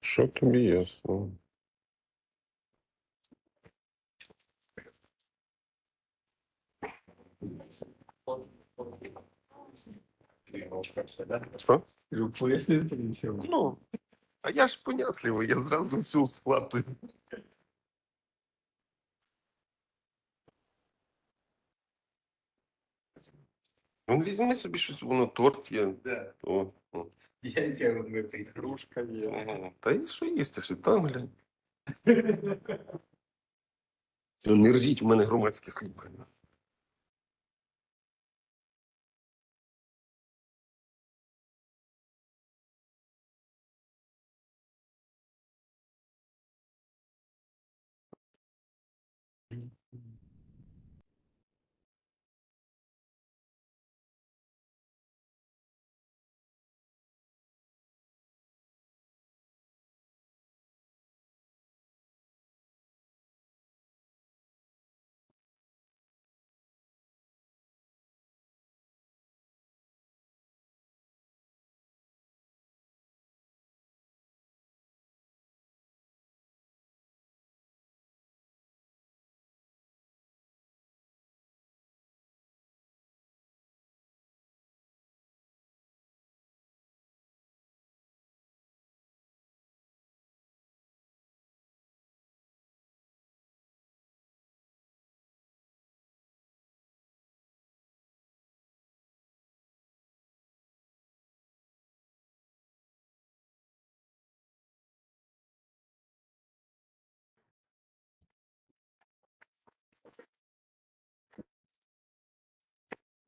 Що тобі ясно? Що? Пояснити мені все. Ну, а я ж понятливий, я зразу всю схватую. Ну, візьми собі щось, воно торт є. Да. О, о. Яйця розбити, кружка є. Ага. Та і що їсти, що там глянь. Не ржіть, в мене громадські слухання.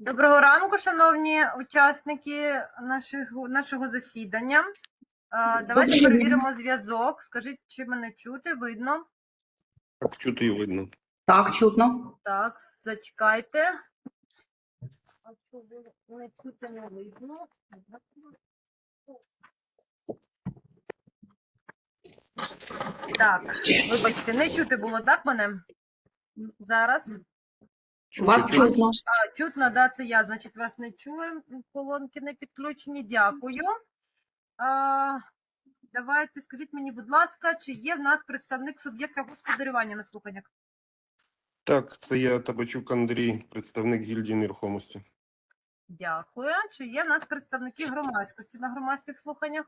Доброго ранку, шановні учасники наших, нашого засідання. Давайте перевіримо зв'язок. Скажіть, чи мене чути, видно? Так чути і видно. Так, чутно. Так, зачекайте. А що не чути, не видно? Так, вибачте, не чути було, так мене? Зараз. Вас чути. чутно. А, чутно, да, це я, значить, вас не чую. Колонки не підключені. Дякую. А, давайте скажіть мені, будь ласка, чи є в нас представник суб'єкта господарювання на слуханнях? Так, це я Табачук Андрій, представник гільдії нерухомості. Дякую. Чи є в нас представники громадськості на громадських слуханнях?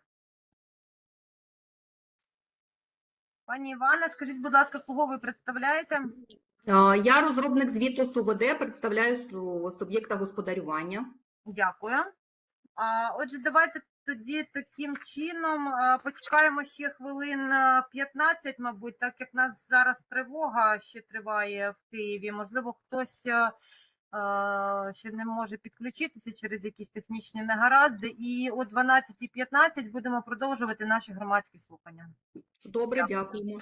Пані Іване, скажіть, будь ласка, кого ви представляєте? Я розробник звіту СУВД, представляю суб'єкта господарювання. Дякую. Отже, давайте тоді таким чином почекаємо ще хвилин 15, мабуть, так як в нас зараз тривога ще триває в Києві. Можливо, хтось ще не може підключитися через якісь технічні негаразди. І о 12.15 будемо продовжувати наші громадські слухання. Добре, дякуємо.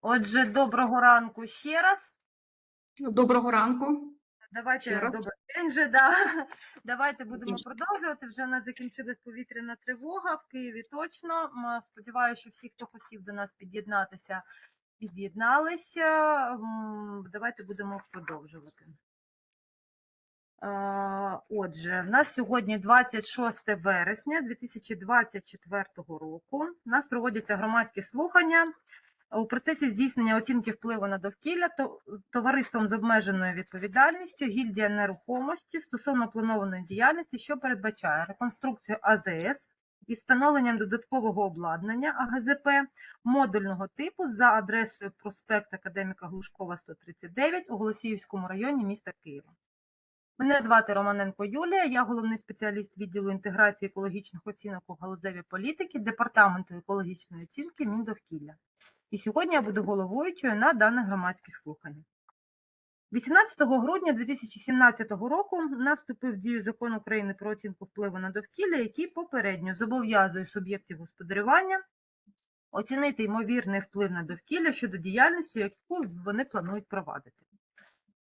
Отже, доброго ранку ще раз. Доброго ранку. Давайте Ще раз. добрий день же, да. Давайте будемо продовжувати. Вже в нас закінчилась повітряна тривога в Києві. Точно. Сподіваюся, що всі, хто хотів до нас під'єднатися, під'єдналися. Давайте будемо продовжувати. Отже, в нас сьогодні 26 вересня 2024 року. У нас проводяться громадські слухання у процесі здійснення оцінки впливу на довкілля то- товариством з обмеженою відповідальністю гільдія нерухомості стосовно планованої діяльності, що передбачає реконструкцію АЗС із встановленням додаткового обладнання АГЗП модульного типу за адресою проспект Академіка Глушкова 139 у Голосіївському районі міста Києва. Мене звати Романенко Юлія, я головний спеціаліст відділу інтеграції екологічних оцінок у галузевій політики Департаменту екологічної оцінки Міндовкілля. І сьогодні я буду головуючою на даних громадських слуханнях. 18 грудня 2017 року наступив дію закон України про оцінку впливу на довкілля, який попередньо зобов'язує суб'єктів господарювання оцінити ймовірний вплив на довкілля щодо діяльності, яку вони планують провадити.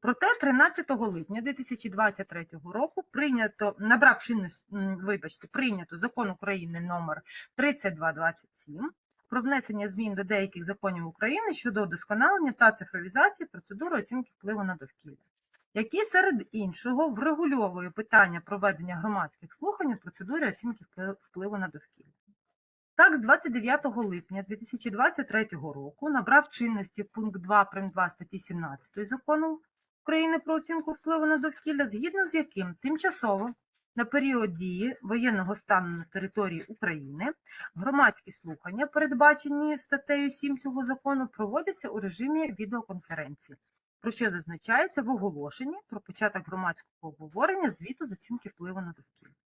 Проте 13 липня 2023 року прийнято набрав чинність, вибачте, прийнято закон України номер 3227 про внесення змін до деяких законів України щодо удосконалення та цифровізації процедури оцінки впливу на довкілля, які серед іншого врегульовує питання проведення громадських слухань у процедурі оцінки впливу на довкілля. Так, з 29 липня 2023 року набрав чинності пункт 2 прим. 2 статті 17 закону України про оцінку впливу на довкілля, згідно з яким тимчасово на період дії воєнного стану на території України громадські слухання, передбачені статтею 7 цього закону, проводяться у режимі відеоконференції, про що зазначається в оголошенні про початок громадського обговорення звіту з оцінки впливу на довкілля.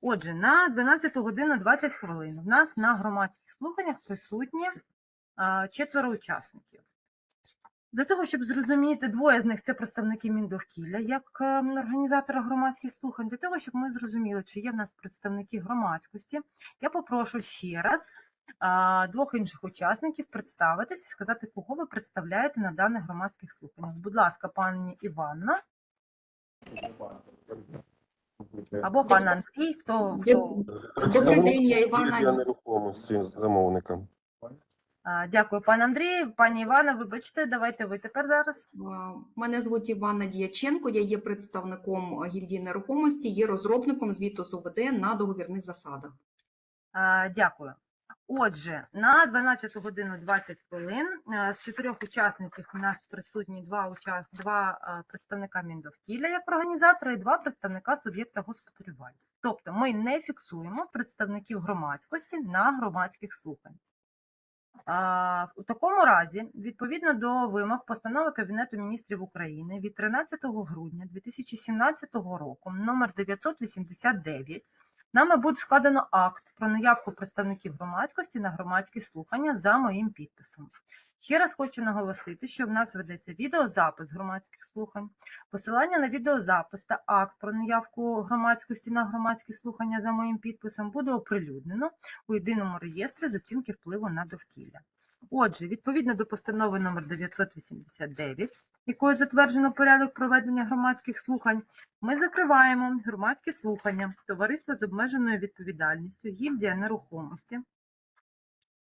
Отже, на 12 годину 20 хвилин в нас на громадських слуханнях присутні четверо учасників. Для того, щоб зрозуміти, двоє з них це представники Міндовкілля як е, організатора громадських слухань. Для того, щоб ми зрозуміли, чи є в нас представники громадськості, я попрошу ще раз двох інших учасників представитись і сказати, кого ви представляєте на даних громадських слуханнях. Будь ласка, пані Іванна або пан Андрій, хто, хто Добрий день, я Івана. нерухомості замовника. А, Дякую, пан Андрій. Пані Івана, вибачте, давайте ви тепер зараз. Мене звуть Івана Діяченко, я є представником гільдії нерухомості, є розробником звіту з ОВД на договірних засадах. А, Дякую. Отже, на 12 годину 20 хвилин е, з чотирьох учасників у нас присутні два, уча- два е, представника Міндовкілля як організатора і два представника суб'єкта господарювання. Тобто ми не фіксуємо представників громадськості на громадських слуханнях. У такому разі, відповідно до вимог постанови Кабінету міністрів України від 13 грудня 2017 року номер 989 Нами буде складено акт про наявку представників громадськості на громадські слухання за моїм підписом. Ще раз хочу наголосити, що в нас ведеться відеозапис громадських слухань. Посилання на відеозапис та акт про наявку громадськості на громадські слухання за моїм підписом буде оприлюднено у єдиному реєстрі з оцінки впливу на довкілля. Отже, відповідно до постанови номер 989, якою затверджено порядок проведення громадських слухань, ми закриваємо громадські слухання товариства з обмеженою відповідальністю гільдія нерухомості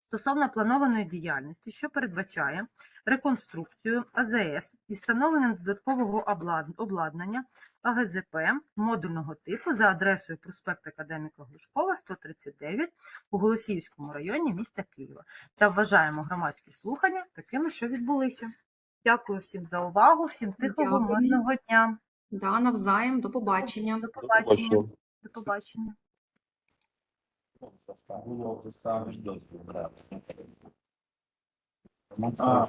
стосовно планованої діяльності, що передбачає реконструкцію АЗС і встановлення додаткового обладнання АГЗП модульного типу за адресою проспект Академіка Глушкова, 139 у Голосіївському районі міста Києва та вважаємо громадські слухання такими, що відбулися. Дякую всім за увагу, всім тихого, Дякую. мирного дня. Да, навзаєм, до побачення. До До побачення. До побачення. А,